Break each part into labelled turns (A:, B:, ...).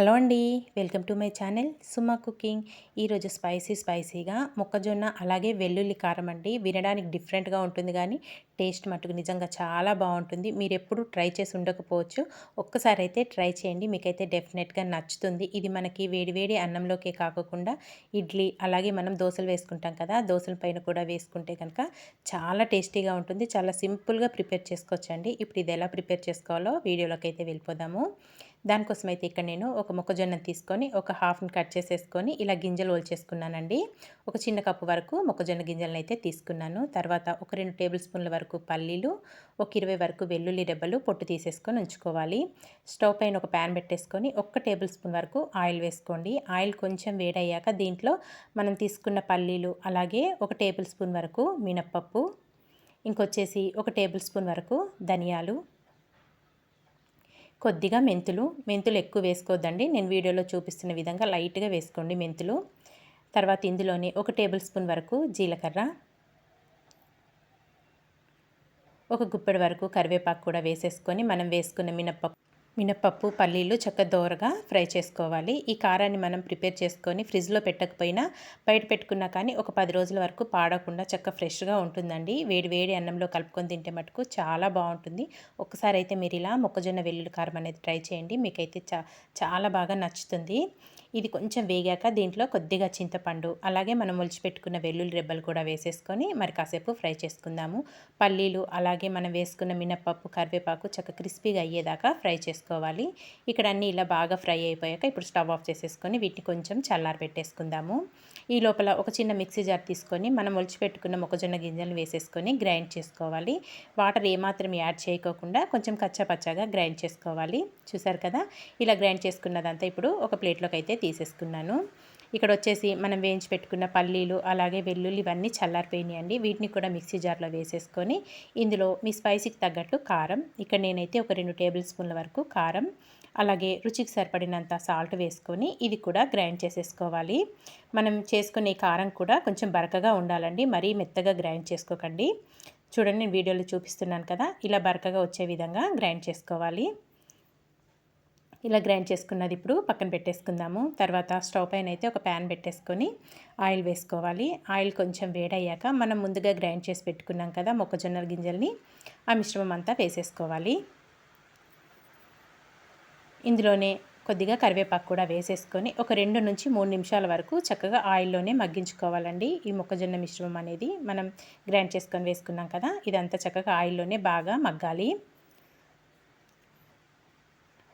A: Hello అండి welcome to my channel Suma cooking. ఈరోజు spicy స్పైసీగా మొక్కజొన్న అలాగే వెల్లుల్లి కారం అండి. వినడానికి డిఫరెంట్గా ఉంటుంది కానీ టేస్ట్ మటుకు నిజంగా చాలా బాగుంటుంది. మీరు ఎప్పుడు ట్రై చేసి ఉండకపోవచ్చు. ఒక్కసారి అయితే ట్రై చేయండి. మీకైతే డెఫినెట్గా నచ్చుతుంది. ఇది మనకి వేడివేడి అన్నంలోకే కాకుండా ఇడ్లీ అలాగే మనం దోశలు వేసుకుంటాం కదా దోశల పైన కూడా వేసుకుంటే కనుక చాలా టేస్టీగా ఉంటుంది. చాలా సింపుల్గా ప్రిపేర్ చేసుకోవచ్చండి. ఇప్పుడు ఇది ఎలా ప్రిపేర్ చేసుకోవాలో వీడియోలోకి అయితే వెళ్ళిపోదాము. దానికోసం అయితే ఇక్కడ నేను ఒక మొక్కజొన్న తీసుకొని ఒక హాఫ్ని కట్ చేసేసుకొని ఇలా గింజలు ఓల్చేసుకున్నానండి ఒక చిన్న కప్పు వరకు మొక్కజొన్న గింజలను అయితే తీసుకున్నాను. తర్వాత ఒక రెండు టేబుల్ స్పూన్ల వరకు పల్లీలు ఒక ఇరవై వరకు వెల్లుల్లి రెబ్బలు పొట్టు తీసేసుకొని ఉంచుకోవాలి. స్టవ్ పైన ఒక ప్యాన్ పెట్టేసుకొని ఒక్క టేబుల్ స్పూన్ వరకు ఆయిల్ వేసుకోండి. ఆయిల్ కొంచెం వేడయ్యాక దీంట్లో మనం తీసుకున్న పల్లీలు అలాగే ఒక టేబుల్ స్పూన్ వరకు మినప్పప్పు ఇంకొచ్చేసి ఒక టేబుల్ స్పూన్ వరకు ధనియాలు కొద్దిగా మెంతులు మెంతులు ఎక్కువ వేసుకోవద్దండి. నేను వీడియోలో చూపిస్తున్న విధంగా లైట్గా వేసుకోండి మెంతులు. తర్వాత ఇందులోనే ఒక టేబుల్ స్పూన్ వరకు జీలకర్ర. ఒక గుప్పెడు వరకు కరివేపాకు కూడా వేసేసుకొని మనం వేసుకున్న మినప్పప్పు మినప్పప్పు పల్లీలు చక్క దోరగా ఫ్రై చేసుకోవాలి. ఈ కారాన్ని మనం ప్రిపేర్ చేసుకొని ఫ్రిడ్జ్లో పెట్టకపోయినా బయట పెట్టుకున్నా కానీ ఒక పది రోజుల వరకు పాడకుండా చక్క ఫ్రెష్గా ఉంటుందండి. వేడి వేడి అన్నంలో కలుపుకొని తింటే మటుకు చాలా బాగుంటుంది. ఒకసారి అయితే మీరు ఇలా మొక్కజొన్న వెల్లుల్లి కారం అనేది ట్రై చేయండి. మీకైతే చా చాలా బాగా నచ్చుతుంది. ఇది కొంచెం వేగాక దీంట్లో కొద్దిగా చింతపండు అలాగే మనం ఒలిచిపెట్టుకున్న వెల్లుల్లి రెబ్బలు కూడా వేసేసుకొని మరి కాసేపు ఫ్రై చేసుకుందాము. పల్లీలు అలాగే మనం వేసుకున్న మినప్పప్పు కరివేపాకు చక్క క్రిస్పీగా అయ్యేదాకా ఫ్రై చేసుకోవాలి. ఇక్కడ అన్నీ ఇలా బాగా ఫ్రై అయిపోయాక ఇప్పుడు స్టవ్ ఆఫ్ చేసేసుకొని వీటిని కొంచెం చల్లారి పెట్టేసుకుందాము ఈ లోపల ఒక చిన్న మిక్సీ జార్ తీసుకొని మనం ఒలిచిపెట్టుకున్న మొక్కజొన్న గింజలను వేసేసుకొని గ్రైండ్ చేసుకోవాలి. వాటర్ ఏమాత్రం యాడ్ చేయకోకుండా కొంచెం కచ్చపచ్చగా గ్రైండ్ చేసుకోవాలి. చూసారు కదా? ఇలా గ్రైండ్ చేసుకున్నదంతా ఇప్పుడు ఒక ప్లేట్లోకి అయితే తీసేసుకున్నాను. ఇక్కడ వచ్చేసి మనం వేయించి పెట్టుకున్న పల్లీలు అలాగే వెల్లుల్లి ఇవన్నీ చల్లారిపోయినాయండి. వీటిని కూడా మిక్సీ జార్లో వేసేసుకొని ఇందులో మీ స్పైసీకి తగ్గట్టు కారం ఇక్కడ నేనైతే ఒక రెండు టేబుల్ స్పూన్ల వరకు కారం అలాగే రుచికి సరిపడినంత సాల్ట్ వేసుకొని ఇది కూడా గ్రైండ్ చేసేసుకోవాలి. మనం చేసుకునే కారం కూడా కొంచెం బరకగా ఉండాలండి మరీ మెత్తగా గ్రైండ్ చేసుకోకండి. చూడండి నేను వీడియోలో చూపిస్తున్నాను కదా ఇలా బరకగా వచ్చే విధంగా గ్రైండ్ చేసుకోవాలి. ఇలా గ్రైండ్ చేసుకున్నది ఇప్పుడు పక్కన పెట్టేసుకుందాము. తర్వాత స్టవ్ పైన అయితే ఒక ప్యాన్ పెట్టేసుకొని ఆయిల్ వేసుకోవాలి. ఆయిల్ కొంచెం వేడయ్యాక మనం ముందుగా గ్రైండ్ చేసి పెట్టుకున్నాం కదా మొక్కజొన్న గింజల్ని ఆ మిశ్రమం అంతా వేసేసుకోవాలి. ఇందులోనే కొద్దిగా కరివేపాకు కూడా వేసేసుకొని ఒక రెండు నుంచి మూడు నిమిషాల వరకు చక్కగా ఆయిల్లోనే మగ్గించుకోవాలండి. ఈ మొక్కజొన్న మిశ్రమం అనేది మనం గ్రైండ్ చేసుకొని వేసుకున్నాం కదా ఇదంతా చక్కగా ఆయిల్లోనే బాగా మగ్గాలి.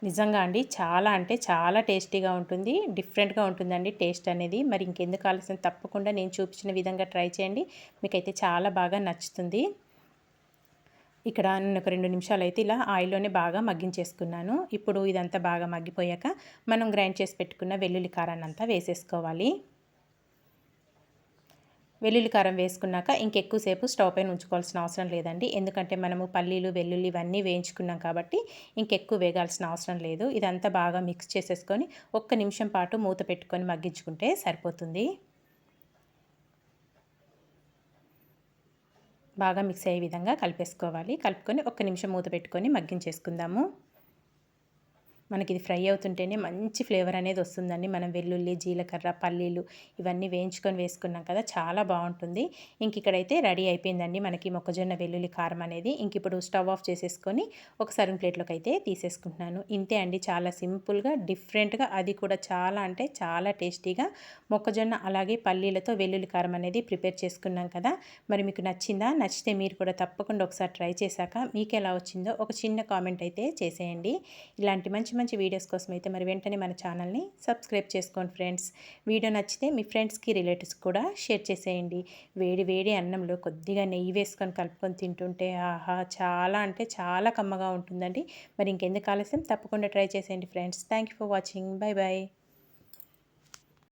A: నిజంగా అండి. చాలా అంటే చాలా టేస్టీగా ఉంటుంది. డిఫరెంట్గా ఉంటుందండి టేస్ట్ అనేది. మరి ఇంకెందుకు ఆలస్యం? తప్పకుండా నేను చూపించిన విధంగా ట్రై చేయండి. మీకైతే చాలా బాగా నచ్చుతుంది. ఇక్కడ నేను ఒక రెండు నిమిషాలు అయితే ఇలా ఆయిల్లోనే బాగా మగ్గించేసుకున్నాను. ఇప్పుడు ఇదంతా బాగా మగ్గిపోయాక మనం గ్రైండ్ చేసి పెట్టుకున్న వెల్లుల్లి కారాన్ని అంతా వేసేసుకోవాలి. వెల్లుల్లి కారం వేసుకున్నాక ఇంకెక్కువసేపు స్టవ్ పైన ఉంచుకోవాల్సిన అవసరం లేదండి. ఎందుకంటే మనము పల్లీలు వెల్లుల్లి ఇవన్నీ వేయించుకున్నాం కాబట్టి ఇంకెక్కువ వేగాల్సిన అవసరం లేదు. ఇదంతా బాగా మిక్స్ చేసేసుకొని ఒక్క నిమిషం పాటు మూత పెట్టుకొని మగ్గించుకుంటే సరిపోతుంది. బాగా మిక్స్ అయ్యే విధంగా కలిపేసుకోవాలి. కలుపుకొని ఒక్క నిమిషం మూత పెట్టుకొని మగ్గించేసుకుందాము. మనకి ఇది ఫ్రై అవుతుంటేనే మంచి ఫ్లేవర్ అనేది వస్తుందండి. మనం వెల్లుల్లి జీలకర్ర పల్లీలు ఇవన్నీ వేయించుకొని వేసుకున్నాం కదా చాలా బాగుంటుంది. ఇంక ఇక్కడైతే రెడీ అయిపోయిందండి మనకి మొక్కజొన్న వెల్లుల్లి కారం అనేది. ఇంక ఇప్పుడు స్టవ్ ఆఫ్ చేసేసుకొని ఒక సర్వింగ్ ప్లేట్లోకి అయితే తీసేసుకుంటున్నాను. ఇంతే అండి చాలా సింపుల్గా డిఫరెంట్గా అది కూడా చాలా అంటే చాలా టేస్టీగా మొక్కజొన్న అలాగే పల్లీలతో వెల్లుల్లి కారం అనేది ప్రిపేర్ చేసుకున్నాం కదా. మరి మీకు నచ్చిందా? నచ్చితే మీరు కూడా తప్పకుండా ఒకసారి ట్రై చేశాక మీకు ఎలా వచ్చిందో ఒక చిన్న కామెంట్ అయితే చేసేయండి. ఇలాంటి మంచి మంచి వీడియోస్ కోసం అయితే మరి వెంటనే మన ఛానల్ని సబ్స్క్రైబ్ చేసుకోండి ఫ్రెండ్స్. వీడియో నచ్చితే మీ ఫ్రెండ్స్కి రిలేటివ్స్ కూడా షేర్ చేసేయండి. వేడి వేడి అన్నంలో కొద్దిగా నెయ్యి వేసుకొని కలుపుకొని తింటుంటే ఆహా చాలా అంటే చాలా కమ్మగా ఉంటుందండి. మరి ఇంకెందుకు ఆలస్యం? తప్పకుండా ట్రై చేసేయండి friends. Thank you for watching. Bye bye